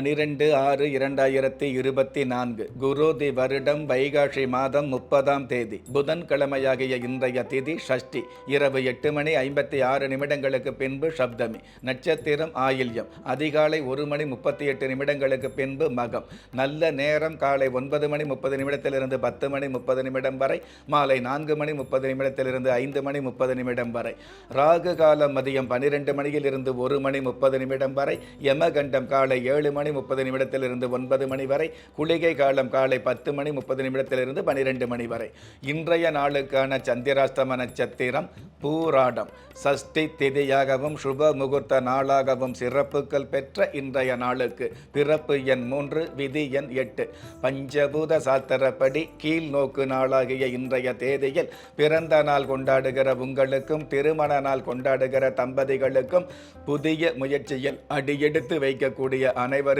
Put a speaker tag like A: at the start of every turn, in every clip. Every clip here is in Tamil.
A: பனிரெண்டு ஆறு இரண்டாயிரத்தி இருபத்தி நான்கு. குருதி வருடம் வைகாஷி மாதம் முப்பதாம் தேதி. புதன்கிழமையாகிய இன்றைய திதி ஷஷ்டி. இரவு எட்டு மணி ஐம்பத்தி ஆறு நிமிடங்களுக்கு பின்பு சப்தமி. நட்சத்திரம் ஆயில்யம். அதிகாலை ஒரு மணி முப்பத்தி எட்டு நிமிடங்களுக்கு பின்பு மகம். நல்ல நேரம் காலை ஒன்பது மணி முப்பது நிமிடத்திலிருந்து பத்து மணி முப்பது நிமிடம் வரை. மாலை நான்கு மணி முப்பது நிமிடத்திலிருந்து ஐந்து மணி முப்பது நிமிடம் வரை. ராகு காலம் மதியம் பனிரெண்டு மணியில் இருந்து ஒரு மணி முப்பது நிமிடம் வரை. யமகண்டம் காலை ஏழு மணி முப்பது நிமிடத்திலிருந்து ஒன்பது மணி வரை குளிகை காலம் காலை பத்து மணி முப்பது நிமிடத்திலிருந்து பனிரெண்டு மணி வரை. இன்றைய நாளுக்கான சந்திராஷ்டம நட்சத்திரம் பூராடம். சஷ்டி திதியாகவும் சுப முகூர்த்த நாளாகவும் சிறப்புகள் பெற்ற இன்றைய நாளுக்கு. பிறப்பு எண் மூன்று விதி எண் எட்டு. பஞ்சபூத சாத்திரப்படி கீழ் நோக்கு நாளாகிய இன்றைய தேதியில் பிறந்த நாள் கொண்டாடுகிற உங்களுக்கும் திருமண நாள் கொண்டாடுகிற தம்பதிகளுக்கும் புதிய முயற்சியில் அடியெடுத்து வைக்கக்கூடிய அனைவரும்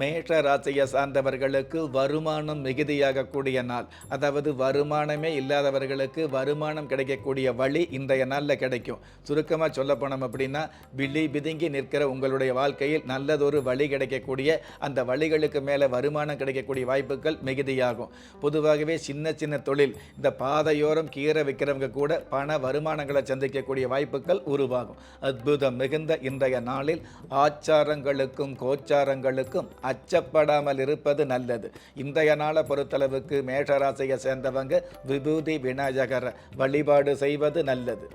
A: மேஷ ராசியை சார்ந்தவர்களுக்கு வருமானம் மிகுதியாகக்கூடிய நாள். அதாவது வருமானமே இல்லாதவர்களுக்கு வருமானம் கிடைக்கக்கூடிய வழி இன்றைய நாளில் கிடைக்கும். சுருக்கமாக சொல்ல போனோம் அப்படின்னா விழி பிதுங்கி நிற்கிற உங்களுடைய வாழ்க்கையில் நல்லதொரு வழி கிடைக்கக்கூடிய அந்த வழிகளுக்கு மேலே வருமானம் கிடைக்கக்கூடிய வாய்ப்புகள் மிகுதியாகும். பொதுவாகவே சின்ன சின்ன தொழில் இந்த பாதையோரம் கீரை விற்கிறவங்க கூட பண வருமானங்களை சந்திக்கக்கூடிய வாய்ப்புகள் உருவாகும். அற்புதம் மிகுந்த இன்றைய நாளில் ஆச்சாரங்களுக்கும் கோச்சாரங்களுக்கும் அச்சப்படாமல் இருப்பது நல்லது. இன்றைய நாளை பொறுத்தளவுக்கு மேஷராசியை சேர்ந்தவங்க விபூதி விநாயகர வழிபாடு செய்வது நல்லது.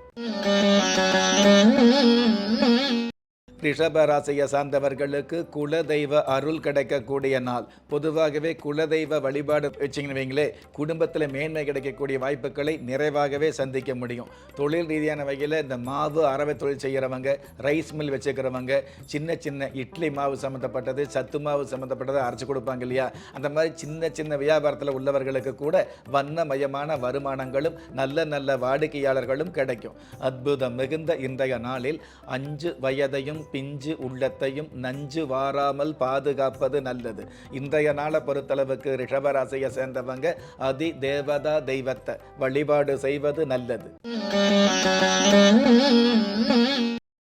A: ரிஷபராசியை சார்ந்தவர்களுக்கு குலதெய்வ அருள் கிடைக்கக்கூடிய நாள். பொதுவாகவே குலதெய்வ வழிபாடு வச்சிங்கன்னு வைங்களே குடும்பத்தில் மேன்மை கிடைக்கக்கூடிய வாய்ப்புகளை நிறைவாகவே சந்திக்க முடியும். தொழில் ரீதியான வகையில் இந்த மாவு அறவை தொழில் செய்கிறவங்க ரைஸ் மில் வச்சுக்கிறவங்க சின்ன சின்ன இட்லி மாவு சம்மந்தப்பட்டது சத்து மாவு சம்மந்தப்பட்டதை அரைச்சி கொடுப்பாங்க இல்லையா? அந்த மாதிரி சின்ன சின்ன வியாபாரத்தில் உள்ளவர்களுக்கு கூட வண்ணமயமான வருமானங்களும் நல்ல நல்ல வாடிக்கையாளர்களும் கிடைக்கும். அற்புதம் மிகுந்த இன்றைய நாளில் அஞ்சு வயதையும் பிஞ்சு உள்ளத்தையும் நஞ்சு வாராமல் பாதுகாப்பது நல்லது. இன்றைய நாளை பொறுத்தளவுக்கு ரிஷபராசியை சேர்ந்தவங்க அதி தேவதா தெய்வத்தை வழிபாடு செய்வது நல்லது.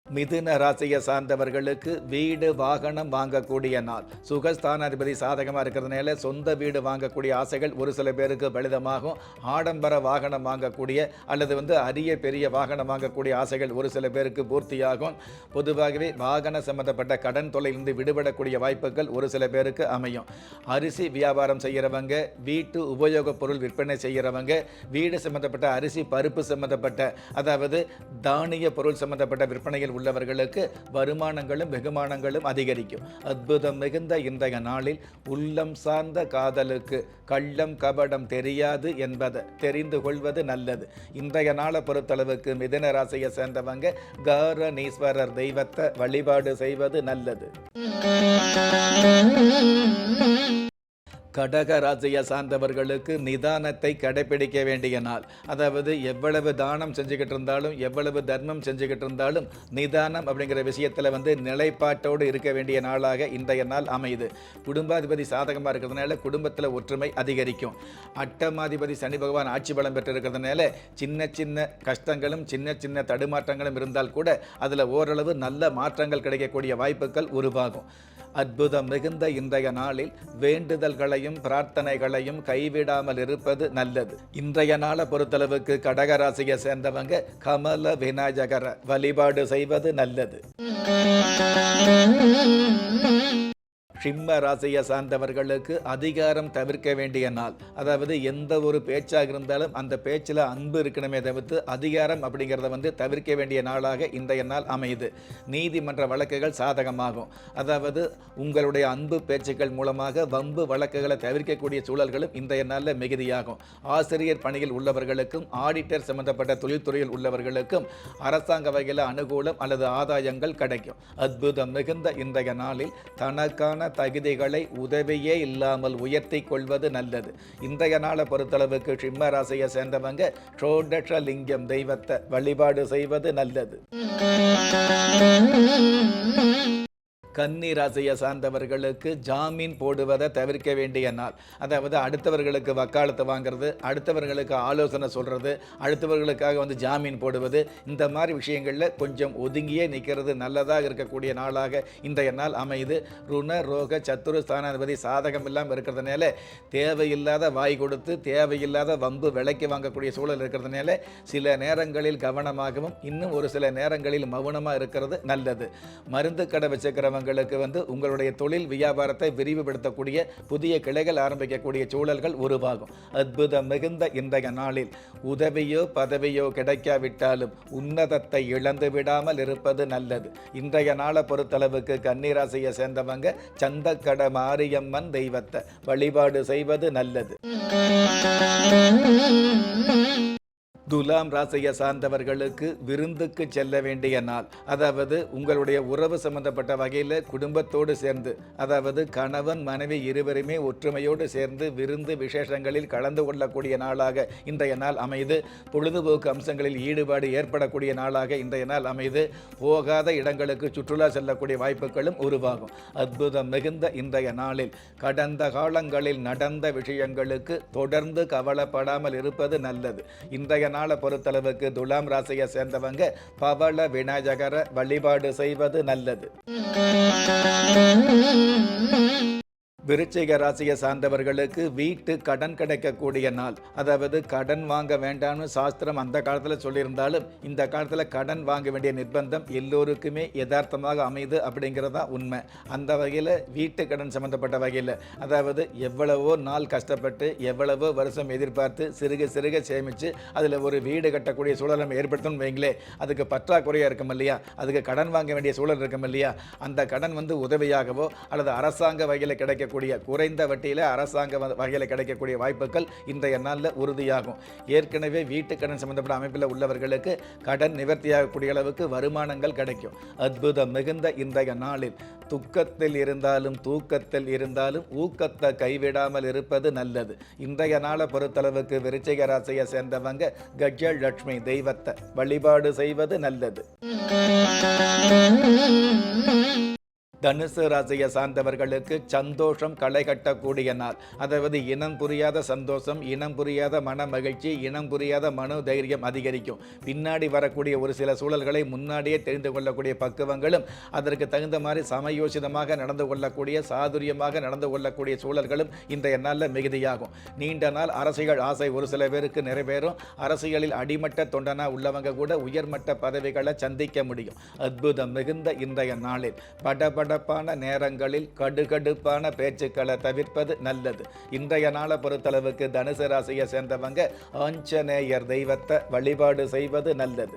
A: மிதுன ராசியை சார்ந்தவர்களுக்கு வீடு வாகனம் வாங்கக்கூடிய நாள். சுகஸ்தானாதிபதி சாதகமாக இருக்கிறதுனால சொந்த வீடு வாங்கக்கூடிய ஆசைகள் ஒரு சில பேருக்கு பலிதமாகும். ஆடம்பர வாகனம் வாங்கக்கூடிய அல்லது வந்து அரிய பெரிய வாகனம் வாங்கக்கூடிய ஆசைகள் ஒரு சில பேருக்கு பூர்த்தியாகும். பொதுவாகவே வாகன சம்பந்தப்பட்ட கடன் தொலையிலிருந்து விடுபடக்கூடிய வாய்ப்புகள் ஒரு சில பேருக்கு அமையும். அரிசி வியாபாரம் செய்கிறவங்க வீட்டு உபயோகப் பொருள் விற்பனை செய்கிறவங்க வீடு சம்பந்தப்பட்ட அரிசி பருப்பு சம்பந்தப்பட்ட அதாவது தானிய பொருள் சம்பந்தப்பட்ட விற்பனையில் உள்ளவர்களுக்கு வருமானங்களும் வெகுமானங்களும் அதிகரிக்கும். அற்புதம் மிகுந்த இன்றைய நாளில் உள்ளம் சார்ந்த காதலுக்கு கள்ளம் கபடம் தெரியாது என்பதை தெரிந்து கொள்வது நல்லது. இன்றைய நாளை பொறுத்தளவுக்கு மிதன ராசியை சேர்ந்தவங்க காரணீஸ்வரர் தெய்வத்தை வழிபாடு செய்வது நல்லது. கடக ராசியை சார்ந்தவர்களுக்கு நிதானத்தை கடைபிடிக்க வேண்டிய நாள். அதாவது எவ்வளவு தானம் செஞ்சுக்கிட்டு இருந்தாலும் எவ்வளவு தர்மம் செஞ்சுக்கிட்டு இருந்தாலும் நிதானம் அப்படிங்கிற விஷயத்தில் வந்து நிலைப்பாட்டோடு இருக்க வேண்டிய நாளாக இன்றைய நாள் அமையுது. குடும்பாதிபதி சாதகமாக இருக்கிறதுனால குடும்பத்தில் ஒற்றுமை அதிகரிக்கும். அட்டமாதிபதி சனி பகவான் ஆட்சி பலம் பெற்றிருக்கிறதுனால சின்ன சின்ன கஷ்டங்களும் சின்ன சின்ன தடுமாற்றங்களும் இருந்தால் கூட அதில் ஓரளவு நல்ல மாற்றங்கள் கிடைக்கக்கூடிய வாய்ப்புகள் உருவாகும். அற்புதம் மிகுந்த இன்றைய நாளில் வேண்டுதல்களையும் பிரார்த்தனைகளையும் கைவிடாமல் இருப்பது நல்லது. இன்றைய நாளை பொறுத்தளவுக்கு கடகராசியை சேர்ந்தவங்க கமல விநாயகர வழிபாடு செய்வது நல்லது. சிம்ம ராசியை சார்ந்தவர்களுக்கு அதிகாரம் தவிர்க்க வேண்டிய நாள். அதாவது எந்த ஒரு பேச்சாக இருந்தாலும் அந்த பேச்சில் அன்பு இருக்கணுமே தவிர்த்து அதிகாரம் அப்படிங்கிறத வந்து தவிர்க்க வேண்டிய நாளாக இன்றைய நாள் அமையுது. நீதிமன்ற வழக்குகள் சாதகமாகும். அதாவது உங்களுடைய அன்பு பேச்சுக்கள் மூலமாக வம்பு வழக்குகளை தவிர்க்கக்கூடிய சூழல்களும் இன்றைய நாளில் மிகுதியாகும். ஆசிரியர் பணியில் உள்ளவர்களுக்கும் ஆடிட்டர் சம்பந்தப்பட்ட தொழில்துறையில் உள்ளவர்களுக்கும் அரசாங்க வகையில் அனுகூலம் அல்லது ஆதாயங்கள் கிடைக்கும். அற்புதம் மிகுந்த இன்றைய நாளில் தனக்கான தகுதிகளை உதவியே இல்லாமல் உயர்த்தி கொள்வது நல்லது. இன்றைய நாளை பொறுத்தளவுக்கு சிம்ம ராசியை சேர்ந்தவங்க ஷோடஷ லிங்கம் தெய்வத்தை வழிபாடு செய்வது நல்லது. கன்னி ராசியை சார்ந்தவர்களுக்கு ஜாமீன் போடுவதை தவிர்க்க வேண்டிய நாள். அதாவது அடுத்தவர்களுக்கு வக்காலத்து வாங்குறது அடுத்தவர்களுக்கு ஆலோசனை சொல்கிறது அடுத்தவர்களுக்காக வந்து ஜாமீன் போடுவது இந்த மாதிரி விஷயங்களில் கொஞ்சம் ஒதுங்கியே நிற்கிறது நல்லதாக இருக்கக்கூடிய நாளாக இன்றைய நாள் அமையுது. ருண ரோக சத்துரு ஸ்தானாதிபதி சாதகம் இல்லாமல் இருக்கிறதுனால தேவையில்லாத வாய் கொடுத்து தேவையில்லாத வம்பு விலைக்கு வாங்கக்கூடிய சூழல் இருக்கிறதுனால சில நேரங்களில் கவனமாகவும் இன்னும் ஒரு சில நேரங்களில் மௌனமாக இருக்கிறது நல்லது. மருந்து கடை வச்சுக்கிறவங்க உங்களுக்கு வந்து உங்களுடைய தொழில் வியாபாரத்தை விரிவுபடுத்தக்கூடிய புதிய கிளைகள் ஆரம்பிக்கக்கூடிய சூழல்கள் உருவாகும். அற்புதம் மிகுந்த இன்றைய நாளில் உதவியோ பதவியோ கிடைக்காவிட்டாலும் உன்னதத்தை இழந்து விடாமல் இருப்பது நல்லது. இன்றைய நாளை பொறுத்தளவுக்கு கன்னிராசியை சேர்ந்தவங்க சந்தக்கட மாரியம்மன் தெய்வத்தை வழிபாடு செய்வது நல்லது. துலாம் ராசியை சார்ந்தவர்களுக்கு விருந்துக்கு செல்ல வேண்டிய நாள். அதாவது உங்களுடைய உறவு சம்பந்தப்பட்ட வகையில் குடும்பத்தோடு சேர்ந்து அதாவது கணவன் மனைவி இருவருமே ஒற்றுமையோடு சேர்ந்து விருந்து விசேஷங்களில் கலந்து கொள்ளக்கூடிய நாளாக இன்றைய நாள் அமைது. பொழுதுபோக்கு அம்சங்களில் ஈடுபாடு ஏற்படக்கூடிய நாளாக இன்றைய நாள் அமைது. போகாத இடங்களுக்கு சுற்றுலா செல்லக்கூடிய வாய்ப்புகளும் உருவாகும். அற்புதம் மிகுந்த இன்றைய நாளில் கடந்த காலங்களில் நடந்த விஷயங்களுக்கு தொடர்ந்து கவலைப்படாமல் இருப்பது நல்லது. இன்றைய நாளை பொறுத்தளவுக்கு துலாம் ராசியை சேர்ந்தவங்க பவள விநாயகரை வழிபாடு செய்வது நல்லது. விருச்சிக ராசியை சார்ந்தவர்களுக்கு வீட்டு கடன் கிடைக்கக்கூடிய நாள். அதாவது கடன் வாங்க வேண்டாம்னு சாஸ்திரம் அந்த காலத்தில் சொல்லியிருந்தாலும் இந்த காலத்தில் கடன் வாங்க வேண்டிய நிர்பந்தம் எல்லோருக்குமே யதார்த்தமாக அமையுது அப்படிங்கிறதா உண்மை. அந்த வகையில் வீட்டு கடன் சம்மந்தப்பட்ட வகையில் அதாவது எவ்வளவோ நாள் கஷ்டப்பட்டு எவ்வளவோ வருஷம் எதிர்பார்த்து சிறுக சிறுக சேமித்து அதில் ஒரு வீடு கட்டக்கூடிய சூழலை ஏற்படுத்தணும் வைங்களே அதுக்கு பற்றாக்குறையாக இருக்கும் இல்லையா? அதுக்கு கடன் வாங்க வேண்டிய சூழல் இருக்கும் இல்லையா? அந்த கடன் வந்து உதவியாகவோ அல்லது அரசாங்க வகையில் கிடைக்க கிடைக்கக்கூடிய குறைந்த வட்டியில் அரசாங்க வ- வகையில் கிடைக்கக்கூடிய வாய்ப்புகள் இன்றைய நாளில் உறுதியாகும். ஏற்கனவே வீட்டு கடன் சம்பந்தப்பட்ட அமைப்பில் உள்ளவர்களுக்கு கடன் நிவர்த்தியாகக்கூடிய அளவுக்கு வருமானங்கள் கிடைக்கும். அற்புதம் மிகுந்த இன்றைய நாளில். துக்கத்தில் இருந்தாலும் தூக்கத்தில் இருந்தாலும் ஊக்கத்தை கைவிடாமல் இருப்பது நல்லது. இன்றைய நாளை பொறுத்தளவுக்கு விருச்சிக ராசியை சேர்ந்தவங்க கஜ லட்சுமி தெய்வத்தை வழிபாடு செய்வது நல்லது. தனுசு ராசியை சார்ந்தவர்களுக்கு சந்தோஷம் களை கட்டக்கூடிய நாள். அதாவது இனம் புரியாத சந்தோஷம் இனம் புரியாத மன மகிழ்ச்சி இனம் புரியாத மனோ தைரியம் அதிகரிக்கும். பின்னாடி வரக்கூடிய ஒரு சில சூழல்களை முன்னாடியே தெரிந்து கொள்ளக்கூடிய பக்குவங்களும் அதற்கு தகுந்த மாதிரி சமயோசிதமாக நடந்து கொள்ளக்கூடிய சாதுரியமாக நடந்து கொள்ளக்கூடிய சூழல்களும் இன்றைய நாளில் மிகுதியாகும். நீண்ட நாள் அரசியல் ஆசை ஒரு சில பேருக்கு நிறைவேறும். அரசியலில் அடிமட்ட தொண்டனா உள்ளவங்க கூட உயர்மட்ட பதவிகளை சந்திக்க முடியும். அற்புதம் மிகுந்த இன்றைய நாளில். படபடப்பான நேரங்களில் கடுகடுப்பான பேச்சுக்களை தவிர்ப்பது நல்லது. இன்றைய நாளை பொறுத்தளவுக்கு தனுசு ராசியை சேர்ந்தவங்க ஆஞ்சநேயர் தெய்வத்தை வழிபாடு செய்வது நல்லது.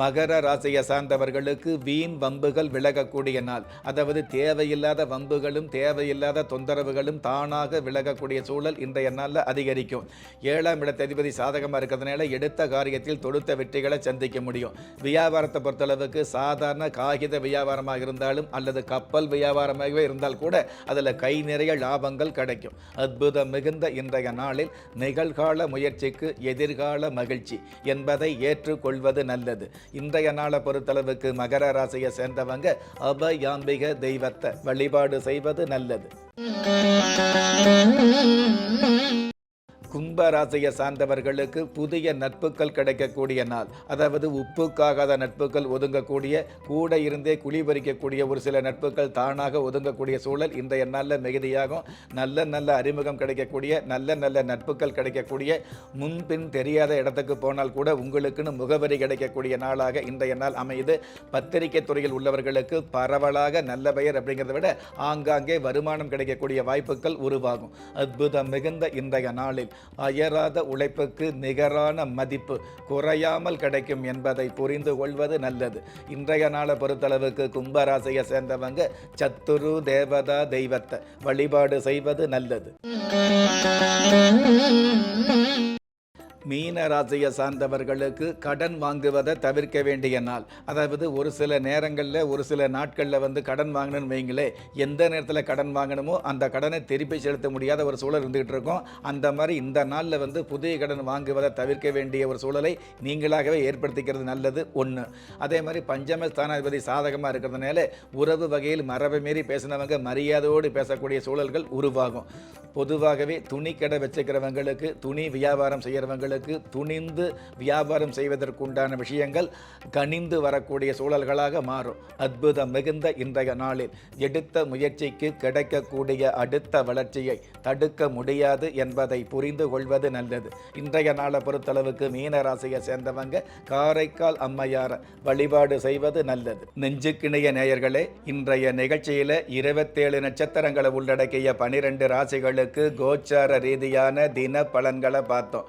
A: மகர ராசியை சார்ந்தவர்களுக்கு வீண் வம்புகள் விலகக்கூடிய நாள். அதாவது தேவையில்லாத வம்புகளும் தேவையில்லாத தொந்தரவுகளும் தானாக விலகக்கூடிய சூழல் இன்றைய நாளில் அதிகரிக்கும். ஏழாம் இடத்த அதிபதி சாதகமாக இருக்கிறதுனால எடுத்த காரியத்தில் தொடுத்த வெற்றிகளை சந்திக்க முடியும். வியாபாரத்தை பொறுத்தளவுக்கு சாதாரண காகித வியாபாரமாக இருந்தாலும் அல்லது கப்பல் வியாபாரமாகவே இருந்தால் கூட அதில் கை நிறைய லாபங்கள் கிடைக்கும். அற்புதம் மிகுந்த இன்றைய நாளில் நிகழ்கால முயற்சிக்கு எதிர்கால மகிழ்ச்சி என்பதை ஏற்றுக்கொள்வது நல்லது. இன்றைய நாளை பொறுத்தளவுக்கு மகர ராசியை சேர்ந்தவங்க அபயாம்பிக தெய்வத்தை வழிபாடு செய்வது நல்லது. கும்ப ராசியை சார்ந்தவர்களுக்கு புதிய நட்புகள் கிடைக்கக்கூடிய நாள். அதாவது உப்புக்காகாத நட்புகள் ஒதுங்கக்கூடிய கூட இருந்தே குழிபறிக்கக்கூடிய ஒரு சில நட்புகள் தானாக ஒதுங்கக்கூடிய சூழல் இன்றைய நாளில் மிகுதியாகும். நல்ல நல்ல அறிமுகம் கிடைக்கக்கூடிய நல்ல நல்ல நட்புகள் கிடைக்கக்கூடிய முன்பின் தெரியாத இடத்துக்கு போனால் கூட உங்களுக்குன்னு முகவரி கிடைக்கக்கூடிய நாளாக இன்றைய நாள் அமையுது. பத்திரிகை துறையில் உள்ளவர்களுக்கு பரவலாக நல்ல பெயர் அப்படிங்கிறத விட ஆங்காங்கே வருமானம் கிடைக்கக்கூடிய வாய்ப்புகள் உருவாகும். அற்புதம் மிகுந்த இன்றைய நாளில். அயராத உழைப்புக்கு நிகரான மதிப்பு குறையாமல் கிடைக்கும் என்பதை புரிந்து கொள்வது நல்லது. இன்றைய நாளை பொறுத்தளவுக்கு கும்பராசியை சேர்ந்தவங்க சத்துரு தேவதா தெய்வத்தை வழிபாடு செய்வது நல்லது. மீன ராசியை சார்ந்தவர்களுக்கு கடன் வாங்குவதை தவிர்க்க வேண்டிய நாள். அதாவது ஒரு சில நேரங்களில் ஒரு சில நாட்களில் வந்து கடன் வாங்கணும்னு வைங்களே எந்த நேரத்தில் கடன் வாங்கணுமோ அந்த கடனை திருப்பி செலுத்த முடியாத ஒரு சூழல் இருந்துகிட்டு இருக்கும். அந்த மாதிரி இந்த நாளில் வந்து புதிய கடன் வாங்குவதை தவிர்க்க வேண்டிய ஒரு சூழலை நீங்களாகவே ஏற்படுத்திக்கிறது நல்லது. ஒன்று அதே மாதிரி பஞ்சம ஸ்தானாதிபதி சாதகமாக இருக்கிறதுனால உறவு வகையில் மரபை மீறி பேசினவங்க மரியாதையோடு பேசக்கூடிய சூழல்கள் உருவாகும். பொதுவாகவே துணி கடை வச்சுக்கிறவங்களுக்கு துணி வியாபாரம் செய்கிறவங்களுக்கு துணிந்து வியாபாரம் செய்வதற்குண்டான விஷயங்கள் கனிந்து வரக்கூடிய சூழல்களாக மாறும். அற்புதம் மிகுந்த இன்றைய நாளில் எடுத்த முயற்சிக்கு கிடைக்கக்கூடிய அடுத்த வளர்ச்சியை தடுக்க முடியாது என்பதை புரிந்து கொள்வது நல்லது. இன்றைய நாளை பொறுத்தளவுக்கு மீன ராசியை சேர்ந்தவங்க காரைக்கால் அம்மையார வழிபாடு செய்வது நல்லது. நெஞ்சுக்கிணைய நேயர்களே இன்றைய நிகழ்ச்சியில் இருபத்தேழு நட்சத்திரங்களை உள்ளடக்கிய பனிரெண்டு ராசிகளுக்கு கோச்சார ரீதியான தின பலன்களை பார்த்தோம்.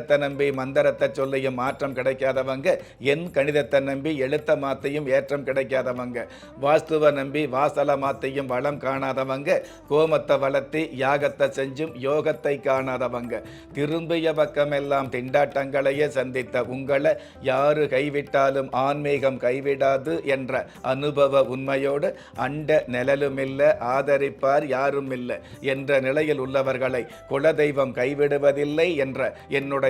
A: கணிதத்தை நம்பி மந்திரத்தை சொல்லியும் மாற்றம் கிடைக்காதவங்க என் கணிதத்தை நம்பி எழுத்த மாத்தையும் ஏற்றம் கிடைக்காதவங்க. வாஸ்துவை நம்பி வாசல மாத்தையும் வளம் காணாதவங்க கோமத்தை வளர்த்தி யாகத்தை செஞ்சும் யோகத்தை காணாதவங்க. திரும்பிய பக்கமெல்லாம் திண்டாட்டங்களையே சந்தித்த உங்களை யாரு கைவிட்டாலும் ஆன்மீகம் கைவிடாது என்ற அனுபவ உண்மையோடு அண்ட நிழலுமில்லை ஆதரிப்பார் யாரும் இல்லை என்ற நிலையில் உள்ளவர்களை குலதெய்வம் கைவிடுவதில்லை என்ற என்னுடைய